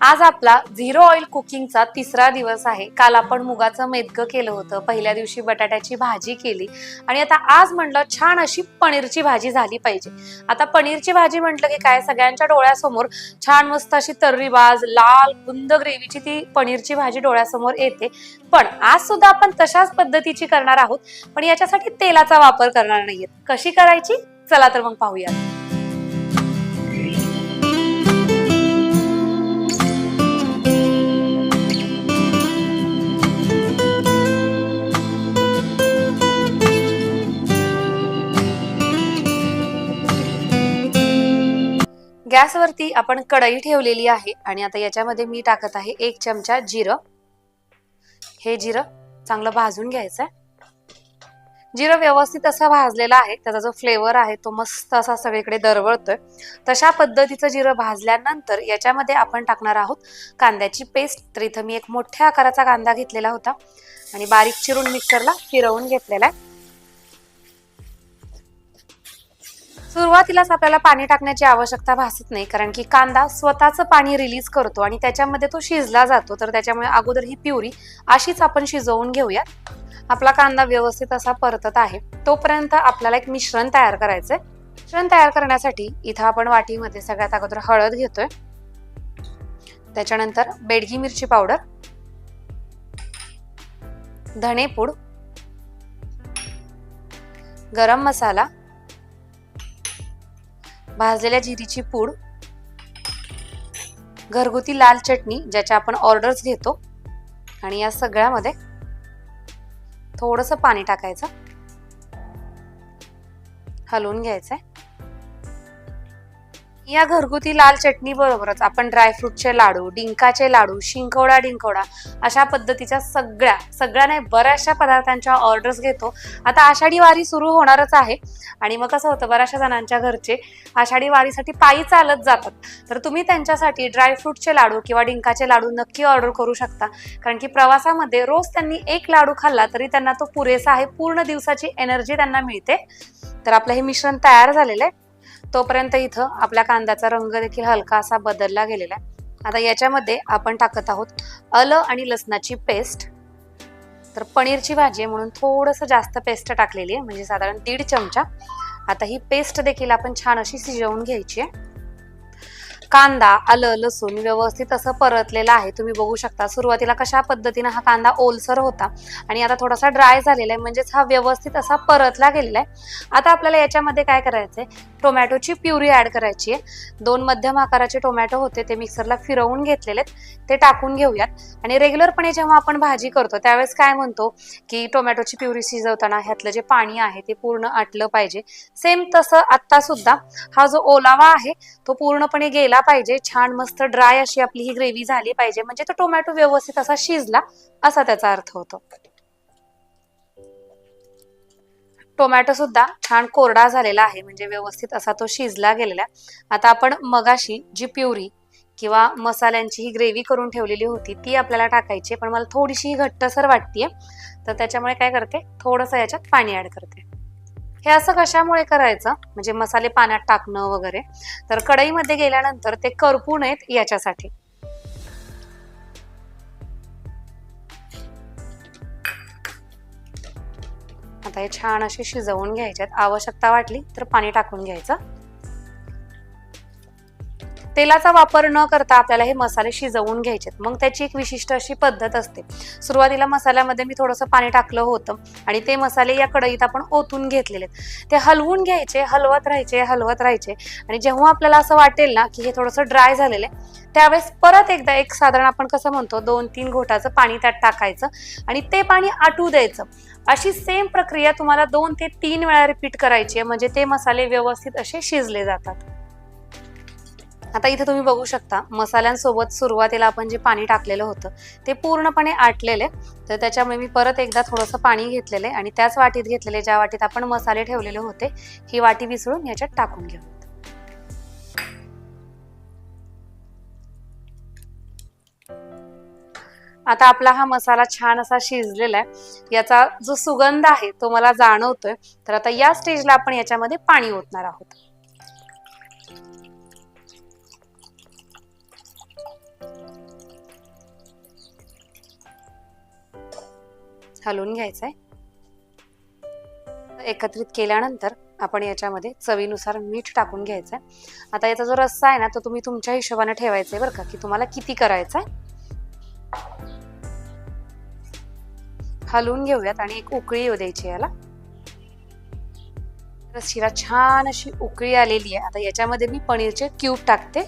आज आपला zero oil कुकिंगचा तिसरा दिवस आहे. काल आपण मुगाचं मेदकं केलं होतं. पहिल्या दिवशी बटाट्याची भाजी केली. आणि आता आज म्हटलं छान अशी पनीरची भाजी झाली पाहिजे. आता पनीरची भाजी म्हटलं की काय? सगळ्यांच्या डोळ्यासमोर छान मस्त अशी तर्रीबाज लाल बुंद ग्रेव्हीची ती पनीरची भाजी डोळ्यासमोर येते. पण आज सुद्धा आपण तशाच पद्धतीची करणार आहोत. पण याच्यासाठी तेलाचा वापर करणार नाहीये कशी करायची? चला तर मग पाहूया गॅसवरती आपण कढई ठेवलेली आहे आणि आता याच्यामध्ये मी टाकत आहे एक चमचा जिरं. हे जिरं चांगलं भाजून घ्यायचं आहे. जिरं व्यवस्थित असं भाजलेलं आहे. त्याचा जो फ्लेवर आहे तो मस्त असा सगळीकडे दरवळतोय. तशा पद्धतीचं जिरं भाजल्यानंतर याच्यामध्ये आपण टाकणार आहोत कांद्याची पेस्ट तर इथं मी एक मोठ्या आकाराचा कांदा घेतलेला होता. आणि बारीक चिरून मिक्सरला फिरवून घेतलेला आहे. सुरुवातीलाच आपल्याला पाणी टाकण्याची आवश्यकता भासत नाही कारण की कांदा स्वतःचं पाणी रिलीज करतो आणि त्याच्यामध्ये तो शिजला जातो. तर त्याच्यामुळे अगोदर ही प्युरी अशीच आपण शिजवून घेऊयात. आपला कांदा व्यवस्थित असा परतत आहे. तोपर्यंत आपल्याला एक मिश्रण तयार करायचंय. मिश्रण तयार करण्यासाठी इथं आपण वाटीमध्ये सगळ्यात अगोदर हळद घेतोय. त्याच्यानंतर बेडगी मिरची पावडर. धणेपूड गरम मसाला. भाजलेल्या जिरीची पूड घरगुती लाल चटणी ज्याच्या आपण ऑर्डर्स घेतो आणि या सगळ्यामध्ये थोडंसं पाणी टाकायचं. हलवून घ्यायचं आहे या घरगुती लाल चटणी बरोबरच आपण ड्रायफ्रूटचे लाडू डिंकाचे लाडू शिंकवडा डिंकवडा अशा पद्धतीच्या सगळ्या सगळ्या नाही बऱ्याचशा पदार्थांच्या ऑर्डर्स घेतो. आता आषाढी वारी सुरू होणारच आहे. आणि मग कसं होतं बऱ्याचशा जणांच्या घरचे आषाढी वारीसाठी पायी चालत जातात. तर तुम्ही त्यांच्यासाठी ड्रायफ्रूटचे लाडू किंवा डिंकाचे लाडू नक्की ऑर्डर करू शकता. कारण की प्रवासामध्ये रोज त्यांनी एक लाडू खाल्ला तरी त्यांना तो पुरेसा आहे. पूर्ण दिवसाची एनर्जी त्यांना मिळते. तर आपलं हे मिश्रण तयार झालेलं आहे. तोपर्यंत इथं आपल्या कांद्याचा रंग देखील हलका असा बदलला गेलेला आहे. आता याच्यामध्ये आपण टाकत आहोत अल आणि लसणाची पेस्ट. तर पनीरची भाजी आहे म्हणून थोडंसं जास्त पेस्ट टाकलेली आहे म्हणजे साधारण दीड चमचा. आता ही पेस्ट देखील आपण छान अशी शिजवून घ्यायची आहे. कांदा आलं लसूण व्यवस्थित असं परतलेलं आहे. तुम्ही बघू शकता सुरुवातीला कशा पद्धतीनं हा कांदा ओलसर होता आणि आता थोडासा ड्राय झालेला आहे. म्हणजेच हा व्यवस्थित असा परतला गेलेला आहे. आता आपल्याला याच्यामध्ये काय करायचंय? टोमॅटोची प्युरी ऍड करायची आहे. दोन मध्यम आकाराचे टोमॅटो होते ते मिक्सरला फिरवून घेतलेले ते टाकून घेऊयात. आणि रेग्युलरपणे जेव्हा आपण भाजी करतो त्यावेळेस काय म्हणतो की टोमॅटोची प्युरी शिजवताना ह्यातलं जे पाणी आहे ते पूर्ण आटलं पाहिजे. सेम तसं आत्ता सुद्धा हा जो ओलावा आहे तो पूर्णपणे गेला पाहिजे. छान मस्त ड्राय अशी आपली ही ग्रेव्ही झाली पाहिजे. म्हणजे तो टोमॅटो व्यवस्थित असा शिजला असा त्याचा अर्थ होतो. टोमॅटो सुद्धा छान कोरडा झालेला आहे. म्हणजे व्यवस्थित असा तो शिजला गेलेला आहे. आता आपण मगाशी जी प्युरी किंवा मसाल्यांची ही ग्रेव्ही करून ठेवलेली होती ती आपल्याला टाकायची पण मला थोडीशी घट्टसर वाटतीये. तर त्याच्यामुळे काय करते? थोडंसं याच्यात पाणी ऍड करते. हे असं कशामुळे करायचं? म्हणजे मसाले पाण्यात टाकणं वगैरे. तर कढईमध्ये गेल्यानंतर ते करपू नयेत याच्यासाठी. आता हे छान असे शिजवून घ्यायच्यात आवश्यकता वाटली तर पाणी टाकून घ्यायचं. तेलाचा वापर न करता आपल्याला हे मसाले शिजवून घ्यायचेत. मग त्याची एक विशिष्ट अशी पद्धत असते. सुरुवातीला मसाल्यामध्ये मी थोडंसं पाणी टाकलं होतं आणि ते मसाले या कढईत आपण ओतून घेतलेले आहेत. ते हलवून घ्यायचे हलवत राहायचे हलवत राहायचे आणि जेव्हा आपल्याला असं वाटेल ना की हे थोडंसं ड्राय झालेलं आहे त्यावेळेस परत एकदा एक साधारण आपण कसं म्हणतो दोन तीन घोटाचं पाणी त्यात टाकायचं आणि ते पाणी आटू द्यायचं. अशी सेम प्रक्रिया तुम्हाला दोन ते तीन वेळा रिपीट करायची आहे म्हणजे ते मसाले व्यवस्थित असे शिजले जातात. आता इथे तुम्ही बघू शकता मसाल्यांसोबत सुरुवातीला आपण जे पाणी टाकलेलं होतं ते पूर्णपणे आटलेले. तर त्याच्यामुळे मी परत एकदा थोडंसं पाणी घेतलेलं आहे आणि त्याच वाटीत घेतलेले ज्या वाटीत आपण मसाले ठेवलेले होते ही वाटी विसळून याच्यात टाकून घेऊ. आता आपला हा मसाला छान असा शिजलेला आहे. याचा जो सुगंध आहे तो मला जाणवतोय. तर आता या स्टेजला आपण याच्यामध्ये पाणी ओतणार आहोत. हलवून घ्यायचं आहे एकत्रित केल्यानंतर आपण याच्यामध्ये चवीनुसार मीठ टाकून घ्यायचं आहे आता याचा जो रस्सा आहे ना तो तुम्ही तुमच्या हिशोबाने ठेवायचा आहे बरं का की तुम्हाला किती करायचा आहे हलवून घेऊयात आणि एक उकळी येऊ द्यायची याला. रस्सीला छान अशी उकळी आलेली आहे. आता याच्यामध्ये मी पनीरचे क्यूब टाकते.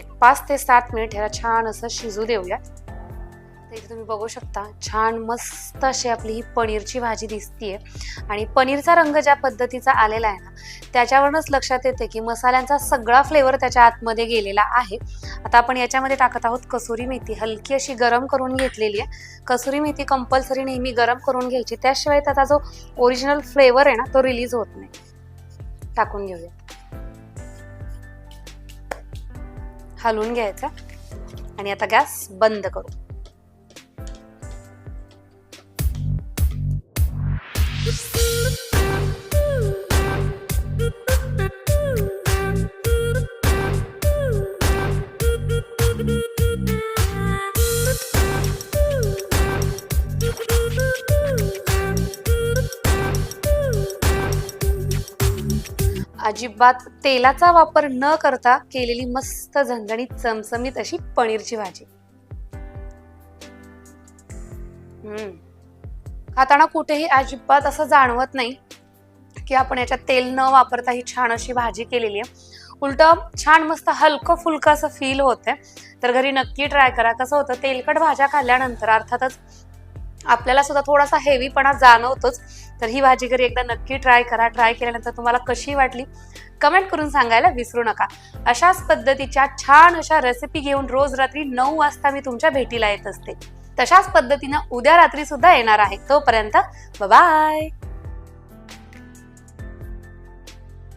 एक पाच ते सात मिनिट ह्याला छान असं शिजू देऊया. तर इथे तुम्ही बघू शकता छान मस्त अशी आपली ही पनीरची भाजी दिसतीये. आणि पनीरचा रंग ज्या पद्धतीचा आलेला आहे ना त्याच्यावरूनच लक्षात येते की मसाल्यांचा सगळा फ्लेवर त्याच्या आतमध्ये गेलेला आहे. आता आपण याच्यामध्ये टाकत आहोत कसुरी मेथी. हलकी अशी गरम करून घेतलेली आहे. कसुरी मेथी कंपल्सरी नेहमी गरम करून घ्यायची. त्याशिवाय त्याचा जो ओरिजिनल फ्लेवर आहे ना तो रिलीज होत नाही. टाकून घेऊया. हलवून घ्यायचा आणि आता गॅस बंद करू. अजिबात तेलाचा वापर न करता केलेली मस्त झणझणीत चमचमीत अशी पनीरची भाजी. हम्म. खाताना कुठेही अजिबात असं जाणवत नाही की आपण याच्यात तेल न वापरता ही छान अशी भाजी केलेली आहे. उलट छान मस्त हलकं फुलकं असं फील होतंय. तर घरी नक्की ट्राय करा. कसं होतं तेलकट भाज्या खाल्ल्यानंतर अर्थातच आपल्याला सुद्धा थोडासा हेवीपणा जाणवतोच. तर ही भाजी घरी एकदा नक्की ट्राय करा. ट्राय केल्यानंतर तुम्हाला कशी वाटली कमेंट करून सांगायला विसरू नका. अशाच पद्धतीच्या छान अशा रेसिपी घेऊन रोज रात्री नऊ वाजता मी तुमच्या भेटीला येत असते. तशाच पद्धतीनं उद्या रात्री सुद्धा येणार आहे. तोपर्यंत बाय